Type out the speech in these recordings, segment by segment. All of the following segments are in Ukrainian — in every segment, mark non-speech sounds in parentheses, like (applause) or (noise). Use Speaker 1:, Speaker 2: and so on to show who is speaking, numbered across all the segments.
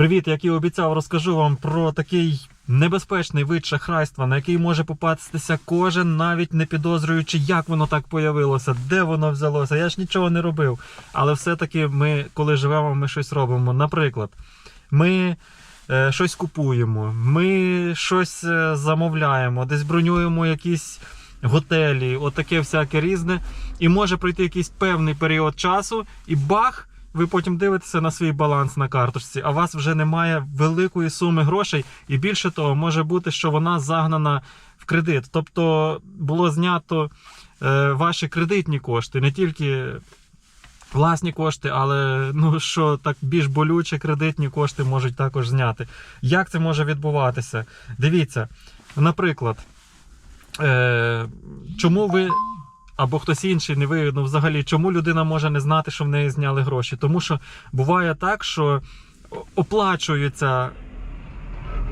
Speaker 1: Привіт, як і обіцяв, розкажу вам про такий небезпечний вид шахрайства, на який може попастися кожен, навіть не підозрюючи, як воно так появилося, де воно взялося. Я ж нічого не робив. Але все-таки ми, коли живемо, ми щось робимо. Наприклад, ми е, щось купуємо, ми щось е, замовляємо, десь бронюємо якісь готелі, отаке всяке різне. І може пройти якийсь певний період часу, і бах! Ви потім дивитеся на свій баланс на карточці, а у вас вже немає великої суми грошей, і більше того, може бути, що вона загнана в кредит. Тобто було знято е, ваші кредитні кошти, не тільки власні кошти, але ну що так більш болюче, кредитні кошти можуть також зняти. Як це може відбуватися? Дивіться, наприклад, е, чому ви або хтось інший не ви, ну взагалі, чому людина може не знати, що в неї зняли гроші? Тому що буває так, що оплачуються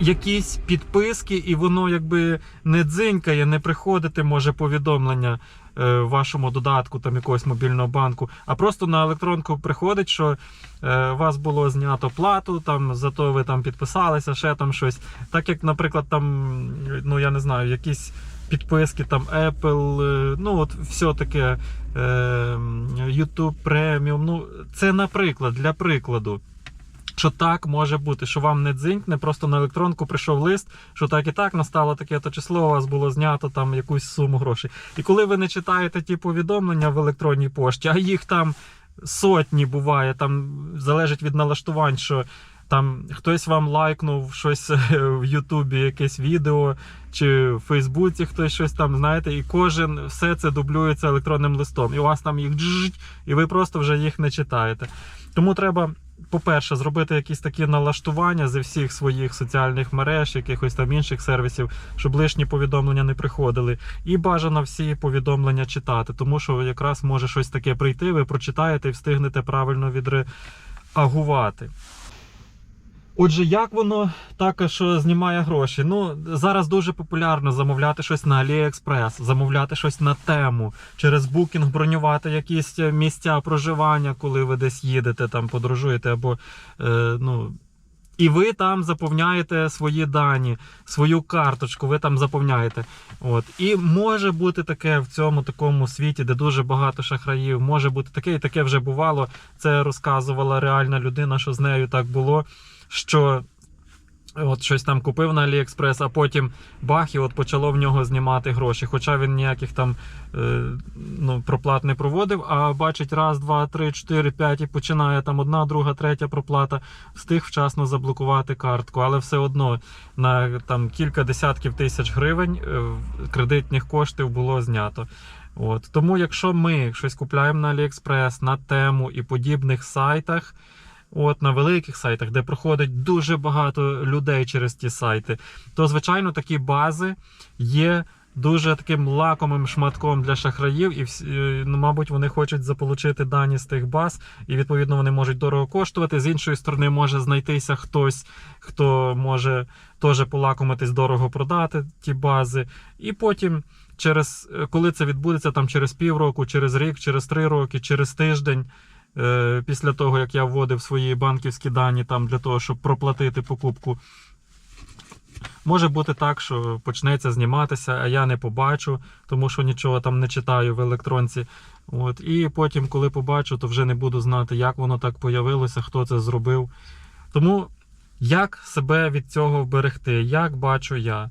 Speaker 1: якісь підписки, і воно якби не дзинькає, не приходити може повідомлення е, вашому додатку там якогось мобільного банку, а просто на електронку приходить, що е, вас було знято плату, там зато ви там підписалися, ще там щось. Так як, наприклад, там, ну я не знаю, якісь підписки, там Apple, е, ну от все таке е, YouTube Premium. Ну, це наприклад, для прикладу. Що так може бути, що вам не дзинькне, просто на електронку прийшов лист, що так і так настало таке то число, у вас було знято там якусь суму грошей. І коли ви не читаєте ті повідомлення в електронній пошті, а їх там сотні буває, там залежить від налаштувань, що там хтось вам лайкнув щось в Ютубі, якесь відео, чи в Фейсбуці хтось щось там, знаєте, і кожен все це дублюється електронним листом. І у вас там їх джжить, і ви просто вже їх не читаєте. Тому треба. По-перше, зробити якісь такі налаштування зі всіх своїх соціальних мереж, якихось там інших сервісів, щоб лишні повідомлення не приходили. І бажано всі повідомлення читати, тому що якраз може щось таке прийти, ви прочитаєте і встигнете правильно відреагувати. Отже, як воно також знімає гроші? Ну, зараз дуже популярно замовляти щось на AliExpress, замовляти щось на тему, через букінг бронювати якісь місця проживання, коли ви десь їдете, там подорожуєте, або е, ну. І ви там заповняєте свої дані, свою карточку, ви там заповняєте. От. І може бути таке в цьому такому світі, де дуже багато шахраїв, може бути таке, і таке вже бувало. Це розказувала реальна людина, що з нею так було що от щось там купив на Аліекспрес, а потім бах, і от почало в нього знімати гроші. Хоча він ніяких там е, ну, проплат не проводив, а бачить раз, два, три, чотири, п'ять і починає там одна, друга, третя проплата, встиг вчасно заблокувати картку, але все одно на там кілька десятків тисяч гривень е, кредитних коштів було знято. От. Тому, якщо ми щось купляємо на Аліекспрес, на тему і подібних сайтах, От на великих сайтах, де проходить дуже багато людей через ті сайти, то звичайно такі бази є дуже таким лакомим шматком для шахраїв, і е, ну, мабуть, вони хочуть заполучити дані з тих баз, і відповідно вони можуть дорого коштувати. З іншої сторони, може знайтися хтось, хто може теж полакомитись дорого продати ті бази, і потім. Через е, коли це відбудеться там через півроку, через рік, через три роки, через тиждень, після того як я вводив свої банківські дані там для того, щоб проплатити покупку. Може бути так, що почнеться зніматися, а я не побачу, тому що нічого там не читаю в електронці. От. І потім, коли побачу, то вже не буду знати, як воно так появилося, хто це зробив. Тому як себе від цього вберегти, як бачу я.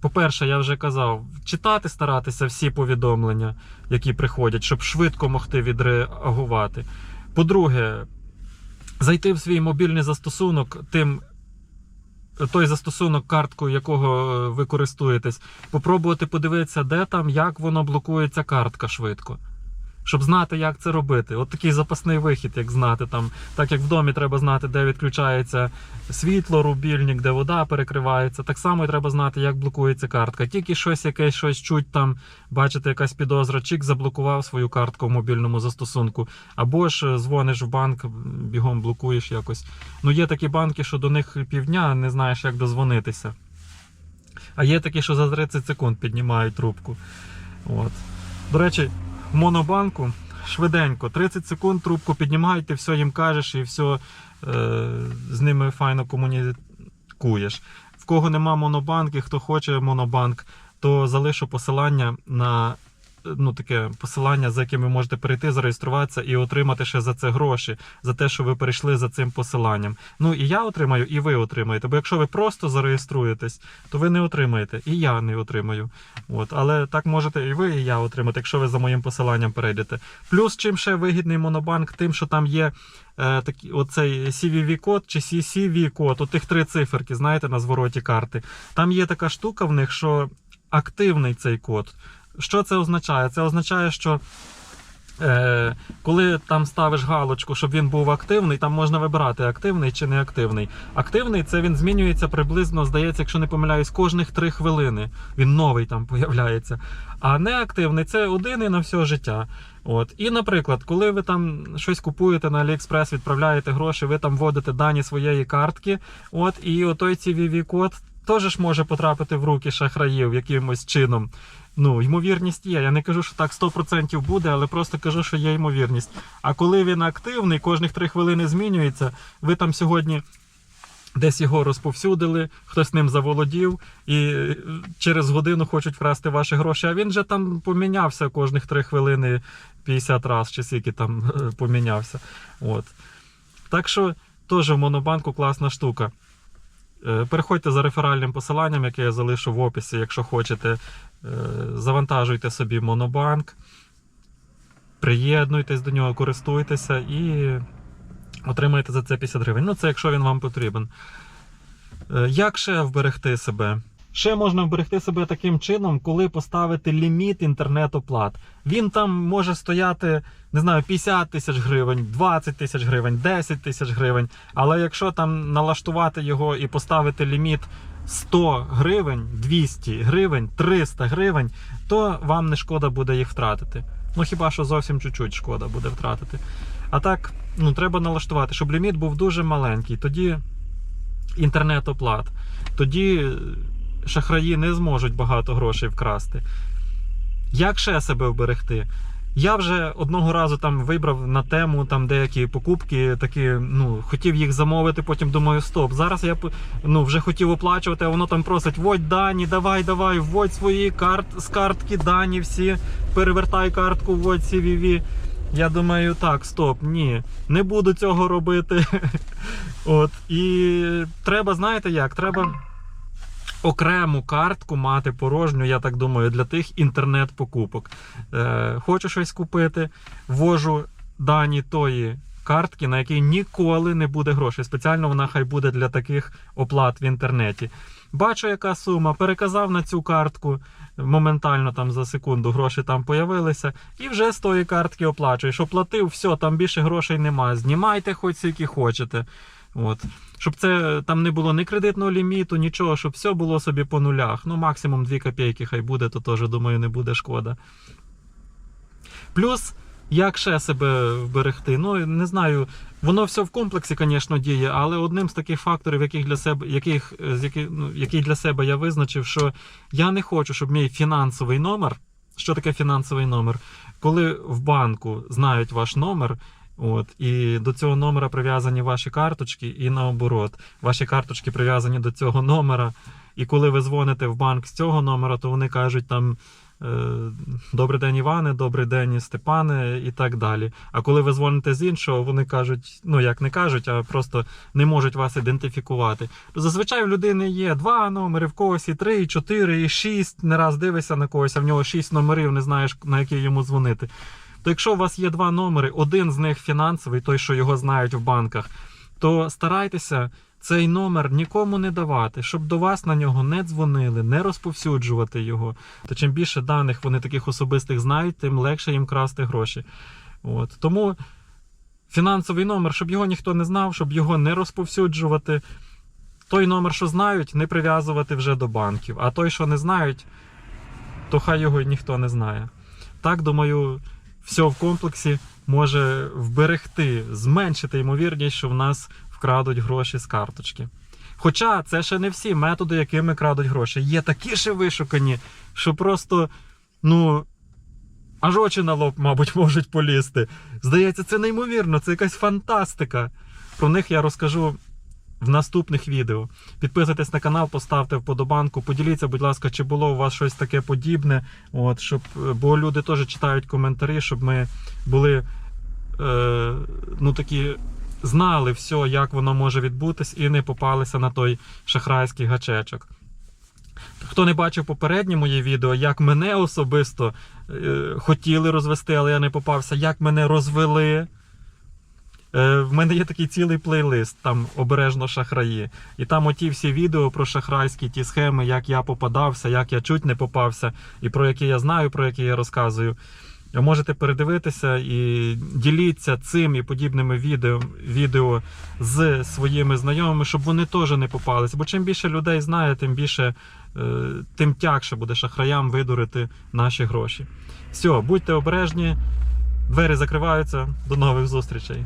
Speaker 1: По-перше, я вже казав, читати, старатися всі повідомлення, які приходять, щоб швидко могти відреагувати. По-друге, зайти в свій мобільний застосунок, тим, той застосунок, карткою якого е, ви користуєтесь, попробувати подивитися, де там, як воно блокується картка швидко. Щоб знати, як це робити. От такий запасний вихід, як знати там. Так як в домі треба знати, де відключається світло, рубільник, де вода перекривається. Так само і треба знати, як блокується картка. Тільки щось, якесь щось чуть там, бачите, якась підозра, чик заблокував свою картку в мобільному застосунку. Або ж е, дзвониш в банк, бігом блокуєш якось. Ну, є такі банки, що до них півдня не знаєш, як дозвонитися. А є такі, що за 30 секунд піднімають трубку. От. До речі, Монобанку швиденько, 30 секунд трубку піднімають, все їм кажеш і все е, з ними файно комунікуєш. В кого нема монобанки, хто хоче монобанк, то залишу посилання на ну, таке посилання, за яким ви можете перейти, зареєструватися і отримати ще за це гроші, за те, що ви перейшли за цим посиланням. Ну і я отримаю, і ви отримаєте. Бо якщо ви просто зареєструєтесь, то ви не отримаєте, і я не отримаю. От, але так можете і ви, і я отримати, якщо ви за моїм посиланням перейдете. Плюс, чим ще вигідний монобанк, тим, що там є. Е, такі, оцей CVV-код чи CCV-код, от тих три циферки, знаєте, на звороті карти. Там є така штука в них, що активний цей код. Що це означає? Це означає, що е, коли там ставиш галочку, щоб він був активний, там можна вибирати активний чи не активний. Це він змінюється приблизно, здається, якщо не помиляюсь, кожних 3 хвилини. Він новий там появляється. А неактивний це один і на все життя. От. І, наприклад, коли ви там щось купуєте на AliExpress, відправляєте гроші, ви там вводите дані своєї картки, от, і отой CVV-код теж ж може потрапити в руки шахраїв якимось чином. Ну, ймовірність є. Я не кажу, що так 100% буде, але просто кажу, що є ймовірність. А коли він активний, кожних 3 хвилини змінюється, ви там сьогодні. Десь його розповсюдили, хтось ним заволодів, і е, через годину хочуть вкрасти ваші гроші. А він же там помінявся кожних 3 хвилини 50 разів, чи скільки там е, помінявся. От. Так що теж в Монобанку класна штука. Е, Переходьте за реферальним посиланням, яке я залишу в описі, якщо хочете. Е, Завантажуйте собі Монобанк, приєднуйтесь до нього, користуйтеся і отримаєте за це 50 гривень. Ну, це якщо він вам потрібен. Е, Як ще вберегти себе? Ще можна вберегти себе таким чином, коли поставити ліміт інтернет-оплат. Він там може стояти, не знаю, 50 тисяч гривень, 20 тисяч гривень, 10 тисяч гривень. Але якщо там налаштувати його і поставити ліміт 100 гривень, 200 гривень, 300 гривень, то вам не шкода буде їх втратити. Ну хіба що зовсім чуть-чуть шкода буде втратити. А так, ну треба налаштувати, щоб ліміт був дуже маленький. Тоді інтернет-оплат. Тоді шахраї не зможуть багато грошей вкрасти. Як ще себе вберегти? Я вже одного разу там вибрав на тему там деякі покупки, такі, ну, хотів їх замовити, потім думаю, стоп. Зараз я ну, вже хотів оплачувати, а воно там просить, вводь дані, давай, давай, вводь свої карт, з картки дані всі, перевертай картку, вводь CVV. Я думаю, так, стоп, ні, не буду цього робити. (laughs) От, І треба, знаєте як, треба окрему картку мати порожню, я так думаю, для тих інтернет-покупок. Е, Хочу щось купити, ввожу дані тої картки, на якій ніколи не буде грошей. Спеціально вона хай буде для таких оплат в інтернеті. Бачу, яка сума, переказав на цю картку. Моментально там за секунду гроші там появилися, і вже з тої картки оплачуєш. Оплатив, все, там більше грошей нема. Знімайте хоч скільки хочете. От. Щоб це там не було ні кредитного ліміту, нічого, щоб все було собі по нулях. Ну, максимум 2 копійки хай буде, то теж, думаю, не буде шкода. Плюс, як ще себе вберегти? Ну, не знаю, воно все в комплексі, звісно, діє, але одним з таких факторів, яких для себе, яких, яких, ну, який для себе я визначив, що я не хочу, щоб мій фінансовий номер. Що таке фінансовий номер? Коли в банку знають ваш номер, От, і до цього номера прив'язані ваші карточки, і наоборот, ваші карточки прив'язані до цього номера. І коли ви дзвоните в банк з цього номера, то вони кажуть там е, Добрий день, Іване, добрий день, Степане і так далі. А коли ви дзвоните з іншого, вони кажуть, ну як не кажуть, а просто не можуть вас ідентифікувати. Зазвичай в людини є два номери, в когось і три, і чотири, і шість. Не раз дивишся на когось, а в нього шість номерів, не знаєш на який йому дзвонити. То якщо у вас є два номери, один з них фінансовий, той, що його знають в банках, то старайтеся цей номер нікому не давати, щоб до вас на нього не дзвонили, не розповсюджувати його. То чим більше даних вони таких особистих знають, тим легше їм красти гроші. От. Тому фінансовий номер, щоб його ніхто не знав, щоб його не розповсюджувати. Той номер, що знають, не прив'язувати вже до банків. А той, що не знають, то хай його ніхто не знає. Так, думаю, все в комплексі може вберегти, зменшити ймовірність, що в нас вкрадуть гроші з карточки. Хоча це ще не всі методи, якими крадуть гроші. Є такі ще вишукані, що просто, ну, аж очі на лоб, мабуть, (laughs) можуть полізти. Здається, це неймовірно, це якась фантастика. Про них я розкажу в наступних відео. Підписуйтесь на канал, поставте вподобанку, поділіться, будь ласка, чи було у вас щось таке подібне. От, щоб, е, бо люди теж читають коментарі, щоб ми були е, ну, такі, знали все, як воно може відбутись, і не попалися на той шахрайський гачечок. Хто не бачив попереднє моє відео, як мене особисто е, хотіли розвести, але я не попався, як мене розвели. Е, в мене є такий цілий плейлист, там обережно шахраї. І там оті всі відео про шахрайські ті схеми, як я попадався, як я чуть не попався, і про які я знаю, про які я розказую. Можете передивитися і діліться цим і подібними відео, відео з своїми знайомими, щоб вони теж не попалися. Бо чим більше людей знає, тим більше е, тим тягше буде шахраям видурити наші гроші. Все, будьте обережні, двері закриваються. До нових зустрічей.